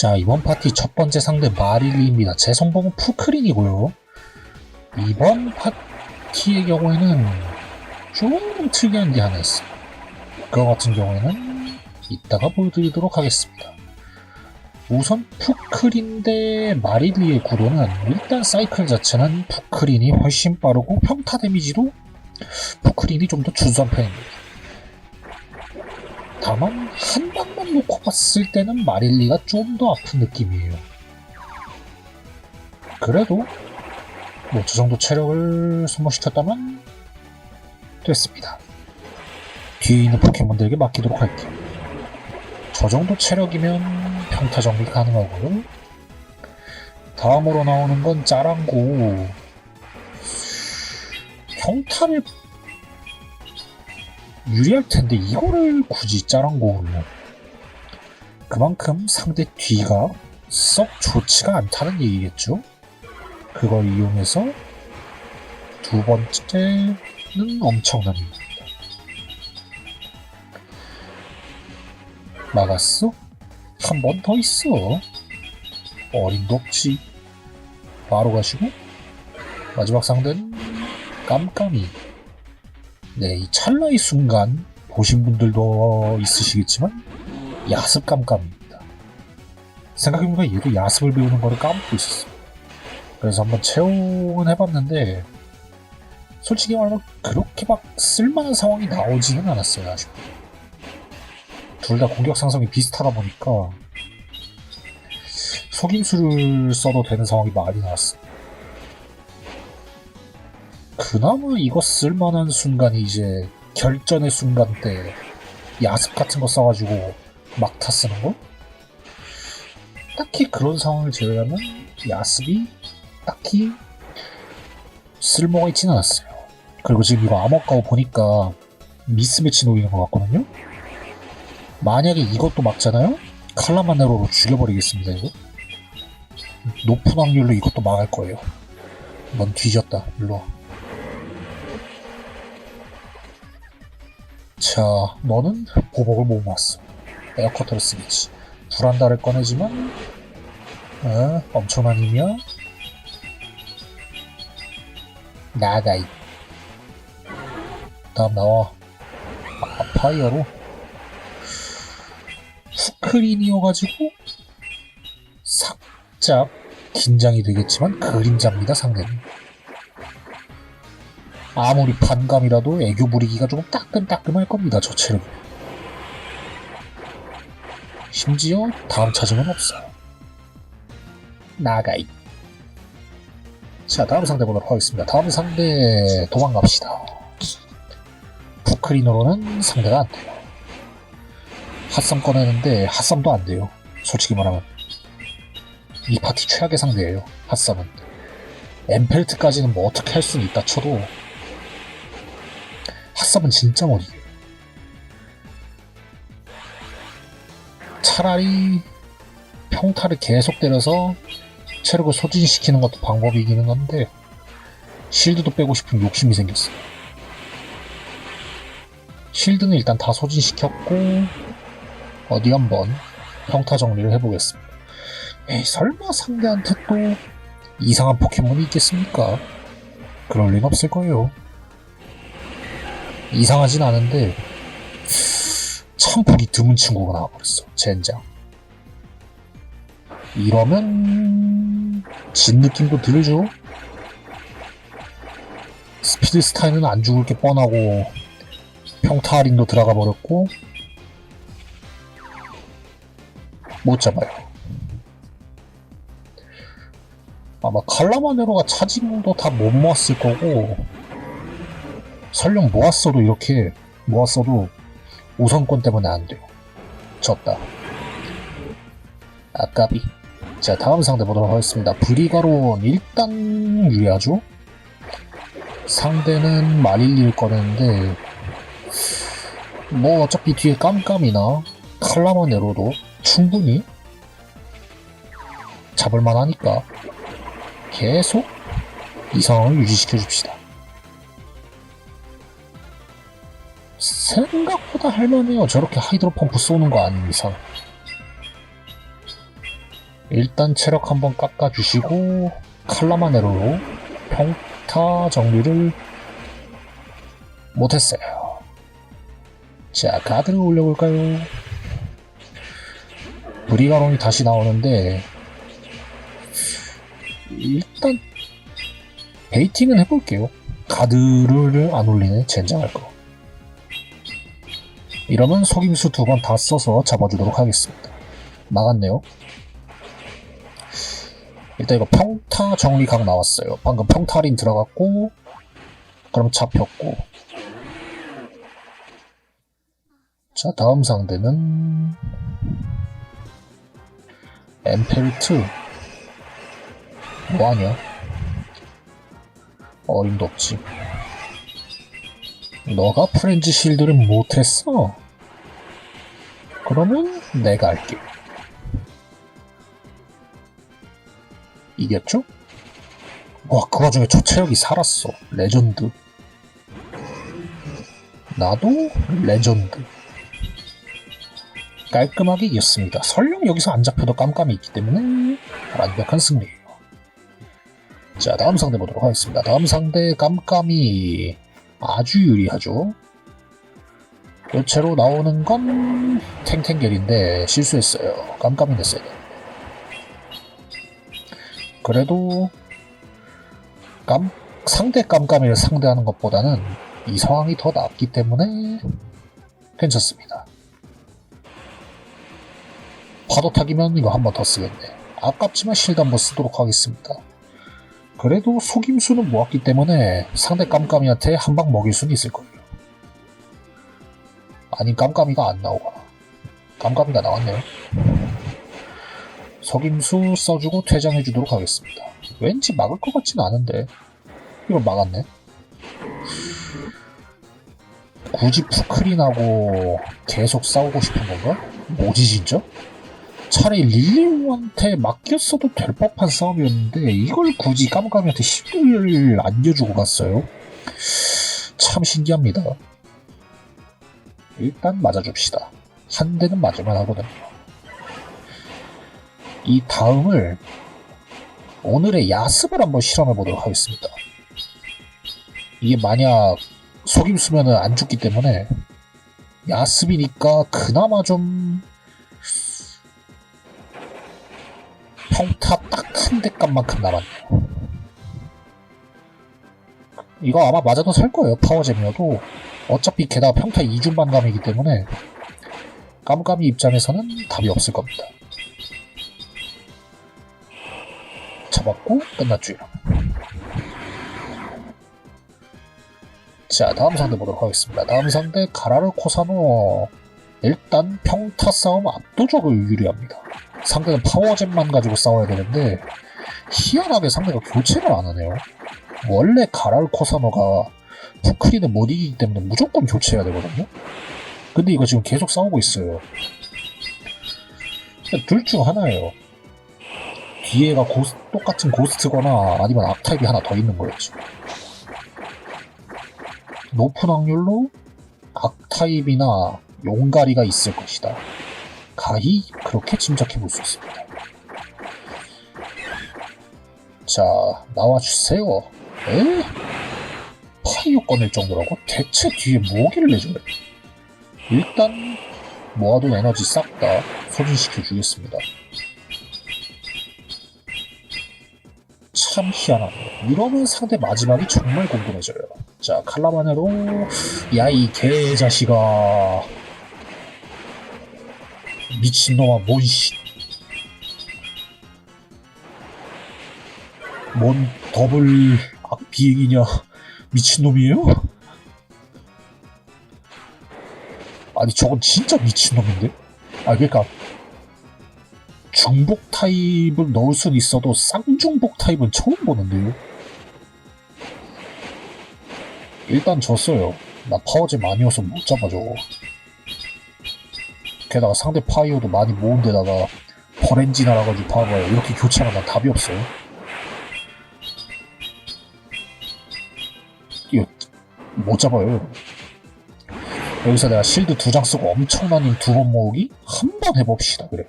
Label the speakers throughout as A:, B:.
A: 자, 이번 파티 첫 번째 상대 마릴리입니다. 제 성공은 푸크린이고요. 이번 파티의 경우에는 조금 특이한 게 하나 있어요. 그거 같은 경우에는 이따가 보여드리도록 하겠습니다. 우선 푸크린 대 마릴리의 구도는 일단 사이클 자체는 푸크린이 훨씬 빠르고 평타 데미지도 푸크린이 좀더 준수한 편입니다. 다만 한 방만 놓고 봤을 때는 마릴리가 좀 더 아픈 느낌이에요. 그래도 뭐 저 정도 체력을 소모시켰다면 됐습니다. 뒤에 있는 포켓몬들에게 맡기도록 할게요. 저 정도 체력이면 평타 정리 가능하고요. 다음으로 나오는 건 짜랑고. 평타를 유리할 텐데 이거를 굳이 짜랑고로 그만큼 상대 뒤가 썩 좋지가 않다는 얘기겠죠. 그걸 이용해서 두 번째는 엄청난 일입니다. 막았어? 한 번 더 있어. 어림도 없지. 바로 가시고 마지막 상대는 깜깜이. 네, 이 찰나의 순간 보신 분들도 있으시겠지만 야습 깜깜입니다. 생각해보니까 얘도 야습을 배우는 거를 까먹고 있었어. 그래서 한번 채용은 해봤는데 솔직히 말하면 그렇게 막 쓸만한 상황이 나오지는 않았어요 아직. 둘 다 공격 상성이 비슷하다 보니까 속임수를 써도 되는 상황이 많이 나왔어. 그나마 이거 쓸만한 순간이 이제 결전의 순간 때 야습 같은 거 써가지고 막타 쓰는 거? 딱히 그런 상황을 제외하면 야습이 딱히 쓸모가 있지는 않았어요. 그리고 지금 이거 암흑가오 보니까 미스매치 노리는 것 같거든요? 만약에 이것도 막잖아요? 칼라마네로로 죽여버리겠습니다, 이거. 높은 확률로 이것도 막을 거예요. 넌 뒤졌다, 일로 와. 자, 너는 보복을 못 모았어. 에어커터를 쓰겠지. 불안다를 꺼내지만, 어, 엄청난 힘이야? 나가, 이. 다음 나와. 아, 파이어로. 후크린이어가지고, 살짝 긴장이 되겠지만, 그림자입니다, 상대는. 아무리 반감이라도 애교 부리기가 조금 따끔따끔할 겁니다, 저 체력. 심지어 다음 차징은 없어요. 나가이. 자, 다음 상대 보도록 하겠습니다. 다음 상대 도망갑시다. 푸크린으로는 상대가 안 돼요. 핫썸 꺼내는데 핫썸도 안 돼요. 솔직히 말하면. 이 파티 최악의 상대예요. 핫썸은. 엠펠트까지는 뭐 어떻게 할 수는 있다 쳐도 핫섭은 진짜 머리. 차라리 평타를 계속 때려서 체력을 소진시키는 것도 방법이기는 한데 실드도 빼고 싶은 욕심이 생겼어. 실드는 일단 다 소진시켰고 어디 한번 평타 정리를 해보겠습니다. 에이 설마 상대한테 또 이상한 포켓몬이 있겠습니까? 그럴 리는 없을 거예요. 이상하진 않은데 참 보기 드문 친구가 나와버렸어. 젠장. 이러면 진 느낌도 들죠 스피드 스타일은 안 죽을 게 뻔하고 평타 할인도 들어가 버렸고 못 잡아요. 아마 칼라마네로가 차징도 다 못 모았을 거고 설령 모았어도 이렇게 모았어도 우선권 때문에 안 돼요. 졌다. 아까비. 자, 다음 상대 보도록 하겠습니다. 브리가론 일단 유리하죠? 상대는 마릴리를 꺼내는데 뭐 어차피 뒤에 깜깜이나 칼라마네로도 충분히 잡을만 하니까 계속 이 상황을 유지시켜 줍시다. 생각보다 할만해요. 저렇게 하이드로 펌프 쏘는 거 아닌 이상. 일단 체력 한번 깎아주시고 칼라마네로로 평타 정리를 못했어요. 자, 가드를 올려볼까요? 브리가론이 다시 나오는데 일단 베이팅은 해볼게요. 가드를 안 올리네 젠장할 거. 이러면 속임수 두 번 다 써서 잡아주도록 하겠습니다. 막았네요. 일단 이거 평타 정리각 나왔어요. 방금 평타린 들어갔고 그럼 잡혔고 자 다음 상대는 엠펠트 뭐하냐 어림도 없지 너가 프렌즈 실드를 못했어 그러면 내가 할게 이겼죠? 와, 그 와중에 저 체력이 살았어. 레전드. 나도 레전드. 깔끔하게 이겼습니다. 설령 여기서 안 잡혀도 깜깜이 있기 때문에 완벽한 승리예요. 자, 다음 상대 보도록 하겠습니다. 다음 상대 깜깜이 아주 유리하죠. 교체로 나오는 건 탱탱겔인데 실수했어요. 깜깜이 돼. 그래도 깜 상대 깜깜이를 상대하는 것보다는 이 상황이 더 낫기 때문에 괜찮습니다. 파도 타기면 이거 한 번 더 쓰겠네. 아깝지만 실드 한번 쓰도록 하겠습니다. 그래도 속임수는 모았기 때문에 상대 깜깜이한테 한 방 먹일 수는 있을 거예요. 아니 깜깜이가 안 나오거나 깜깜이가 나왔네요. 속임수 써주고 퇴장해 주도록 하겠습니다. 왠지 막을 것 같진 않은데 이걸 막았네. 굳이 푸크린하고 계속 싸우고 싶은 건가? 뭐지 진짜? 차라리 릴리우한테 맡겼어도 될 법한 싸움이었는데 이걸 굳이 깜깜이한테 힘을 안겨주고 갔어요. 참 신기합니다. 일단 맞아줍시다. 한 대는 맞을만 하거든요. 이 다음을 오늘의 야습을 한번 실험해 보도록 하겠습니다. 이게 만약 속임수면은 안 죽기 때문에 야습이니까 그나마 좀 3대값만큼 남았네 이거 아마 맞아도 살 거예요. 파워잼이어도. 어차피 게다가 평타 2중반감이기 때문에 깜깜이 입장에서는 답이 없을 겁니다. 잡았고 끝났죠. 자 다음 상대 보도록 하겠습니다. 다음 상대 가라르 코사노 일단 평타 싸움 압도적으로 유리합니다. 상대는 파워잼만 가지고 싸워야 되는데 희한하게 상대가 교체를 안 하네요. 원래 가라르 코사노가 푸크리는 못 이기기 때문에 무조건 교체해야 되거든요. 근데 이거 지금 계속 싸우고 있어요. 둘 중 하나예요. 뒤에가 고스, 똑같은 고스트거나 아니면 악타입이 하나 더 있는 거였지. 높은 확률로 악타입이나 용가리가 있을 것이다. 가히 그렇게 짐작해 볼 수 있습니다. 자, 나와주세요. 에? 파이어 꺼낼 정도라고? 대체 뒤에 뭐기를 내줘요? 일단 모아둔 에너지 싹 다 소진시켜 주겠습니다. 참 희한하네요. 이러면 상대 마지막이 정말 궁금해져요. 자, 칼라마네로 야 이 개자식아 미친놈아 뭔씨 뭔 더블 악비행이냐 미친놈이에요? 아니 저건 진짜 미친놈인데? 아 그러니까 중복 타입을 넣을 순 있어도 쌍중복 타입은 처음 보는데요. 일단 졌어요. 나 파워제 많이어서 못 잡아줘. 게다가 상대 파이어도 많이 모은 데다가 버렌지 나라가지고 봐봐요. 이렇게 교체하면 난 답이 없어요. 못 잡아요. 여기서 내가 실드 두 장 쓰고 엄청난 힘 두 번 모으기 한 번 해봅시다. 그래.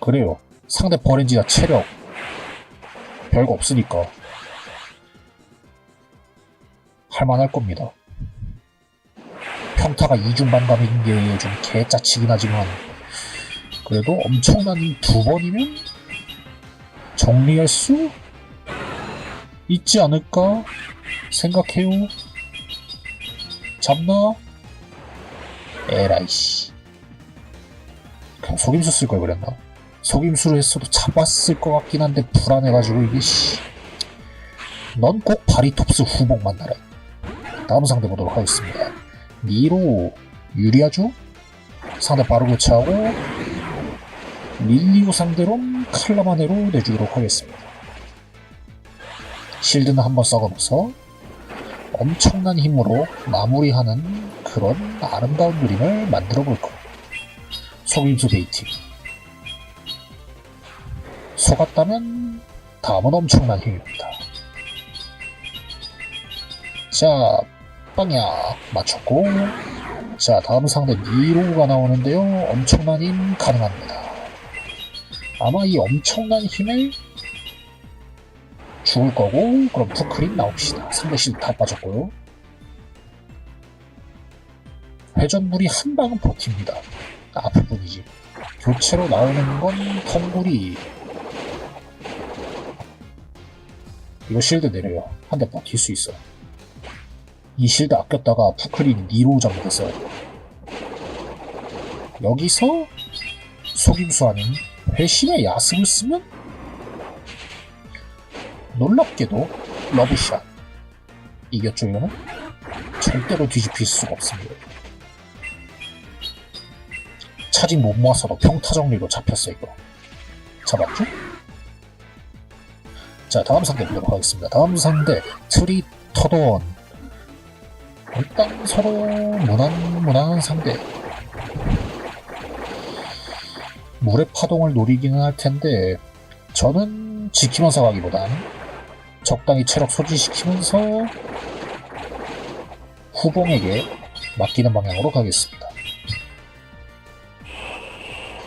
A: 그래요. 상대 버렌지나 체력 별거 없으니까 할만할 겁니다. 평타가 이중반감인 게 좀 개짜치긴 하지만 그래도 엄청난 두 번이면 정리할 수 있지 않을까 생각해요. 잡나? 에라이씨. 그냥 속임수 쓸 걸 그랬나? 속임수를 했어도 잡았을 것 같긴 한데 불안해가지고 이게 씨. 넌 꼭 바리톱스 후복 만나라. 다음 상대 보도록 하겠습니다. 니로 유리하죠? 상대 바로 교체하고 릴리오 상대로 칼라마네로 내주도록 하겠습니다. 실드는 한번 썩어봐서 엄청난 힘으로 마무리하는 그런 아름다운 그림을 만들어 볼 거예요. 속임수 베이팅. 속았다면 다음은 엄청난 힘입니다. 자, 빵야 맞췄고 자 다음 상대 니로가 나오는데요. 엄청난 힘 가능합니다. 아마 이 엄청난 힘을 죽을 거고 그럼 푸크린 나옵시다. 상대 실드 다 빠졌고요. 회전물이 한 방은 버팁니다. 아플 뿐이지. 교체로 나오는 건 텅구리. 이거 실드 내려요. 한 대 버틸 수 있어. 이 실드 아꼈다가 푸크린 니로 잡겠어요. 여기서 속임수 아닌 회심의 야습을 쓰면 놀랍게도 러브샷. 이거는? 절대로 뒤집힐 수가 없습니다. 차징 못 모아서도 평타 정리로 잡혔어 이거. 잡았죠? 자 다음 상대 보도록 하겠습니다. 다음 상대 트리터돈. 일단 서로 무난 무난한 상대. 물의 파동을 노리기는 할 텐데 저는 지키면서 가기보단 적당히 체력 소진시키면서 후봉에게 맡기는 방향으로 가겠습니다.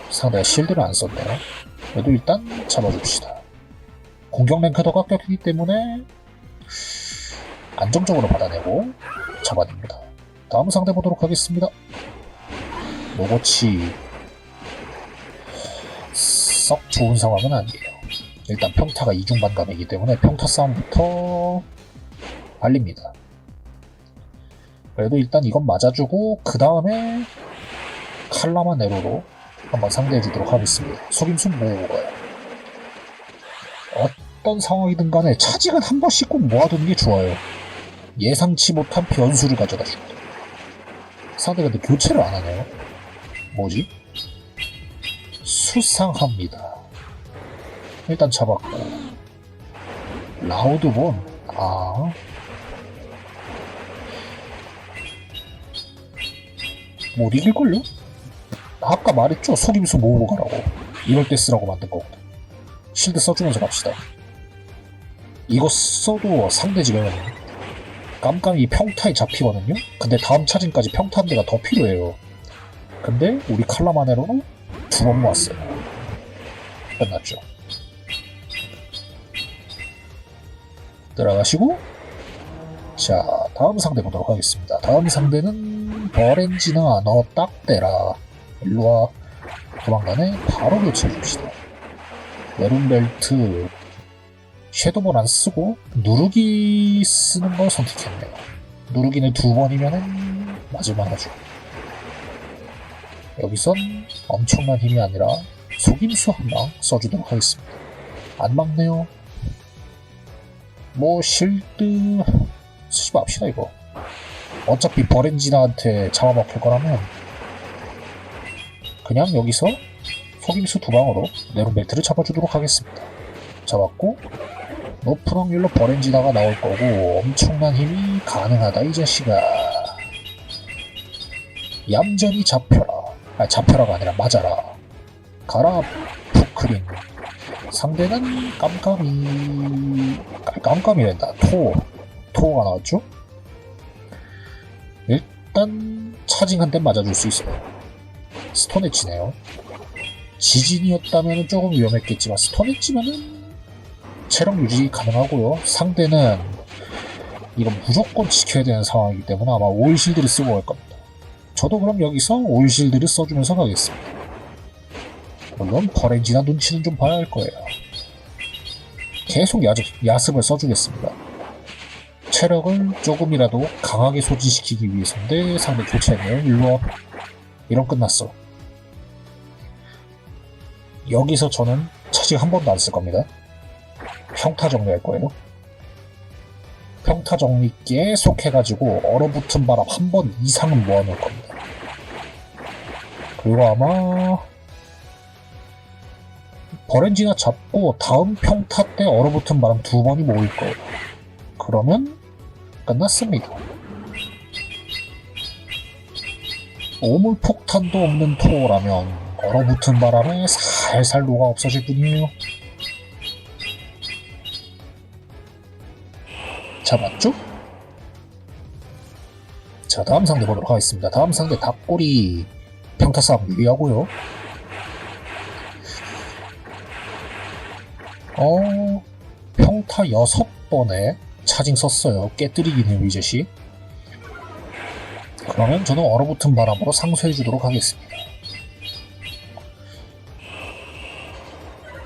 A: 상대가 실드를 안 썼네요. 그래도 일단 잡아줍시다. 공격 랭크도 깎였기 때문에 안정적으로 받아내고 잡아냅니다. 다음 상대 보도록 하겠습니다. 로고치 썩 좋은 상황은 아니에요. 일단 평타가 이중반감이기 때문에 평타 싸움부터 발립니다. 그래도 일단 이건 맞아주고 그 다음에 칼라마 네로로 한번 상대해주도록 하겠습니다. 속임수 모으고 가요. 어떤 상황이든 간에 차직은 한 번씩 꼭 모아두는 게 좋아요. 예상치 못한 변수를 가져다 줍니다. 상대가 근데 교체를 안 하네요. 뭐지? 수상합니다. 일단 잡았고 라우드본 아. 못 이길걸요? 아까 말했죠? 속임수 모으고 가라고. 이럴 때 쓰라고 만든 거거든. 실드 써주면서 갑시다. 이거 써도 상대 지금 깜깜이 평타에 잡히거든요? 근데 다음 차진까지 평타 한 대가 더 필요해요. 근데 우리 칼라마네로는 두 번 모았어요. 끝났죠 들어가시고 자 다음 상대 보도록 하겠습니다. 다음 상대는 버렌지나 너 딱 대라. 일로와. 도망가네 바로 교체해줍시다. 메룬벨트. 섀도볼 안 쓰고 누르기 쓰는 걸 선택했네요. 누르기는 두 번이면은 맞을만 하죠 여기선 엄청난 힘이 아니라 속임수 한 방 써주도록 하겠습니다. 안 막네요 뭐 실드 쓰지 맙시다 이거. 어차피 버렌지나한테 잡아먹힐 거라면 그냥 여기서 속임수 두 방으로 네론 벨트를 잡아주도록 하겠습니다. 잡았고 높은 확률로 버렌지나가 나올 거고 엄청난 힘이 가능하다 이 자식아. 얌전히 잡혀라. 아 잡혀라가 아니라 맞아라. 가라 푸크린 상대는 깜깜이 깜깜이란다 토 토가 나왔죠 일단 차징 한 대 맞아줄 수 있어요 스톤 엣치네요 지진이었다면 조금 위험했겠지만 스톤했지만은 체력 유지 가능하고요. 상대는 이건 무조건 지켜야 되는 상황이기 때문에 아마 오일실드를 쓰고 갈 겁니다. 저도 그럼 여기서 오일실드를 써주면서 가겠습니다. 물론 버렌지나 눈치는 좀 봐야 할 거예요. 계속 야습, 야습을 써주겠습니다. 체력을 조금이라도 강하게 소진시키기 위해서인데 상대 교체네요. 일로 와. 이런 끝났어. 여기서 저는 차직 한 번도 안 쓸 겁니다. 평타 정리할 거예요. 평타 정리 계속 해가지고 얼어붙은 바람 한 번 이상은 모아놓을 겁니다. 그리고 아마 버렌지나 잡고 다음 평타 때 얼어붙은 바람 두 번이 모일 거예요. 그러면 끝났습니다. 오물 폭탄도 없는 토라면 얼어붙은 바람에 살살 녹아 없어질 뿐이에요. 잡았죠? 자, 다음 상대 보도록 하겠습니다. 다음 상대 닭꼬리 평타 싸움 유리하고요. 어, 평타 6번에 차징 썼어요. 깨뜨리기는 위젯이. 그러면 저는 얼어붙은 바람으로 상쇄해 주도록 하겠습니다.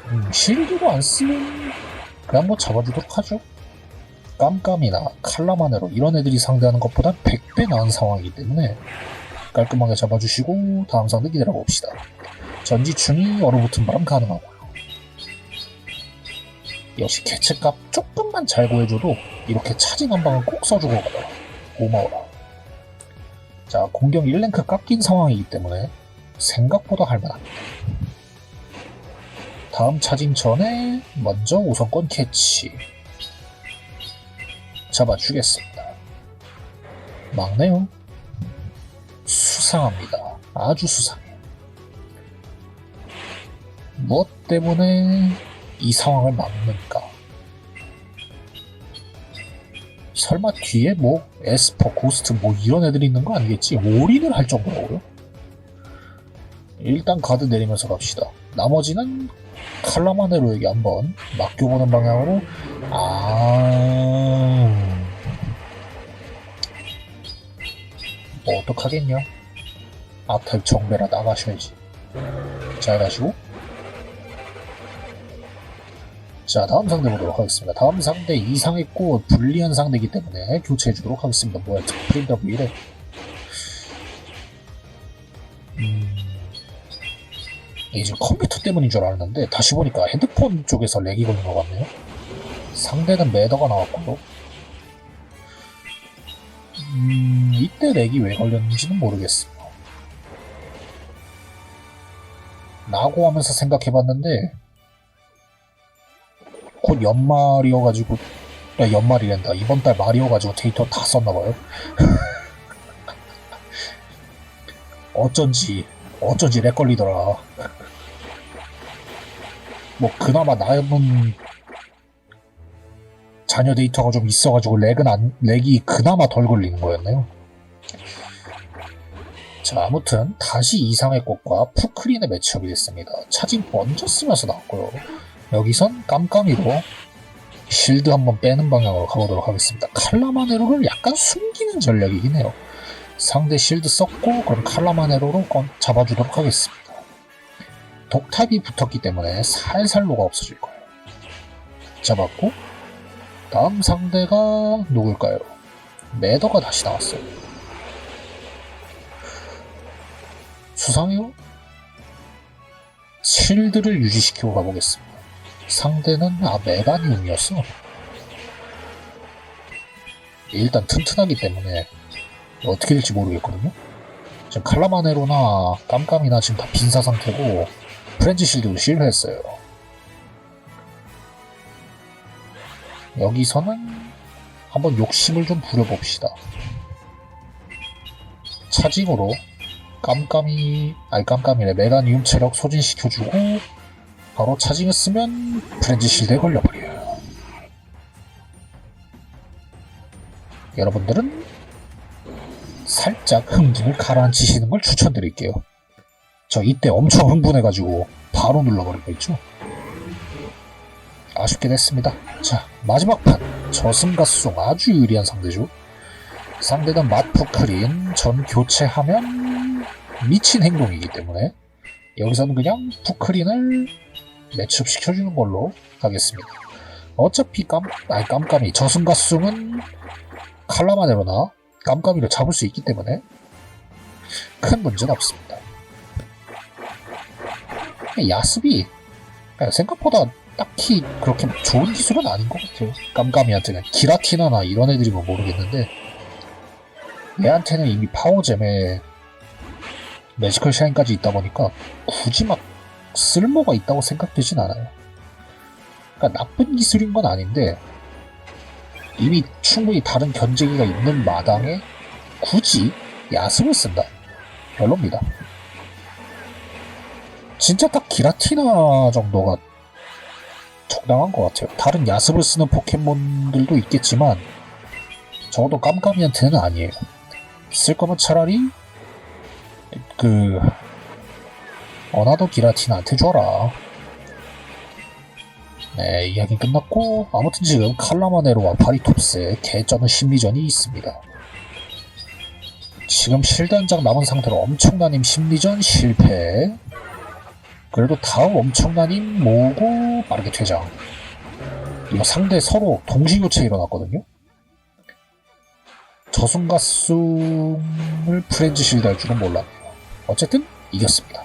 A: 음, 실드로 안 쓰면 그냥 뭐 잡아주도록 하죠. 깜깜이나 칼라마네로 이런 애들이 상대하는 것보다 100배 나은 상황이기 때문에 깔끔하게 잡아주시고 다음 상대 기다려 봅시다. 전지충이 얼어붙은 바람 가능하고요. 역시 개체값 조금만 잘 구해줘도 이렇게 차징 한 방은 꼭 써주고 가요. 고마워라. 자, 공격 1랭크 깎인 상황이기 때문에 생각보다 할만합니다. 다음 차징 전에 먼저 우선권 캐치. 잡아주겠습니다. 막내요. 수상합니다. 아주 수상해요. 무엇 때문에 이 상황을 막는가? 설마 뒤에 뭐 에스퍼, 고스트 뭐 이런 애들이 있는 거 아니겠지? 올인을 할 정도라고요? 일단 가드 내리면서 갑시다. 나머지는 칼라마네로에게 한번 맡겨보는 방향으로 아... 뭐 어떡하겠냐? 아탈 정배라 나가셔야지. 잘 가시고. 자, 다음 상대 보도록 하겠습니다. 다음 상대 이상의 꽃 불리한 상대이기 때문에 교체해 주도록 하겠습니다. 뭐야, 왜 이래? 음... 지금 컴퓨터 때문인 줄 알았는데 다시 보니까 핸드폰 쪽에서 렉이 걸린 것 같네요. 상대는 매더가 나왔고요. 음, 이때 렉이 왜 걸렸는지는 모르겠습니다. 라고 하면서 생각해봤는데 곧 연말이어가지고 야, 연말이란다. 이번 달 말이어가지고 데이터 다 썼나봐요. 어쩐지 어쩐지 렉 걸리더라. 뭐 그나마 남은 자녀 데이터가 좀 있어가지고 렉은 안 렉이 그나마 덜 걸리는 거였네요. 자 아무튼 다시 이상의 꽃과 푸크린의 매치업이 됐습니다. 차징 먼저 쓰면서 나왔고요. 여기선 깜깜이로 실드 한번 빼는 방향으로 가보도록 하겠습니다. 칼라마네로를 약간 숨기는 전략이긴 해요. 상대 실드 썼고 그럼 칼라마네로로 건- 잡아주도록 하겠습니다. 독탑이 붙었기 때문에 살살 녹아 없어질 거예요. 잡았고 다음 상대가 누굴까요? 매더가 다시 나왔어요. 수상해요? 실드를 유지시키고 가보겠습니다. 상대는 아 메가니움이었어. 일단 튼튼하기 때문에 어떻게 될지 모르겠거든요. 지금 칼라마네로나 깜깜이나 지금 다 빈사 상태고 프렌즈 실드도 실패했어요. 여기서는 한번 욕심을 좀 부려봅시다. 차징으로 깜깜이, 아니 깜깜이래 메가니움 체력 소진시켜주고 바로 차징을 쓰면 프렌즈 실드에 걸려버려요. 여러분들은 살짝 흥분을 가라앉히시는 걸 추천드릴게요. 저 이때 엄청 흥분해가지고 바로 눌러버릴 거 있죠. 아쉽게 됐습니다. 자, 마지막 판. 저승가송 아주 유리한 상대죠. 상대는 맛푸크린 전 교체하면 미친 행동이기 때문에 여기서는 그냥 푸크린을 매치업 시켜주는 걸로 가겠습니다. 어차피 깜, 아니 깜깜이 저승가숭은 칼라마네로나 깜깜이를 잡을 수 있기 때문에 큰 문제는 없습니다. 야습이 생각보다 딱히 그렇게 좋은 기술은 아닌 것 같아요. 깜깜이한테는 기라티나나 이런 애들이면 모르겠는데 얘한테는 이미 파워잼에 매지컬 샤인까지 있다 보니까 굳이 막 쓸모가 있다고 생각되진 않아요. 그러니까 나쁜 기술인 건 아닌데 이미 충분히 다른 견제기가 있는 마당에 굳이 야습을 쓴다. 별로입니다. 진짜 딱 기라티나 정도가 적당한 것 같아요. 다른 야습을 쓰는 포켓몬들도 있겠지만 적어도 깜깜이한테는 아니에요. 쓸 거면 차라리 그 어나더 기라티나한테 줘라. 네, 이야기 끝났고 아무튼 지금 칼라마네로와 파리톱스의 개쩌는 심리전이 있습니다. 지금 실드한장 남은 상태로 엄청난 힘 심리전 실패. 그래도 다음 엄청난 힘 모으고 빠르게 퇴장. 이거 상대 서로 동시교체 일어났거든요. 저승가숭을 프렌즈 실드 할 줄은 몰랐네요. 어쨌든 이겼습니다.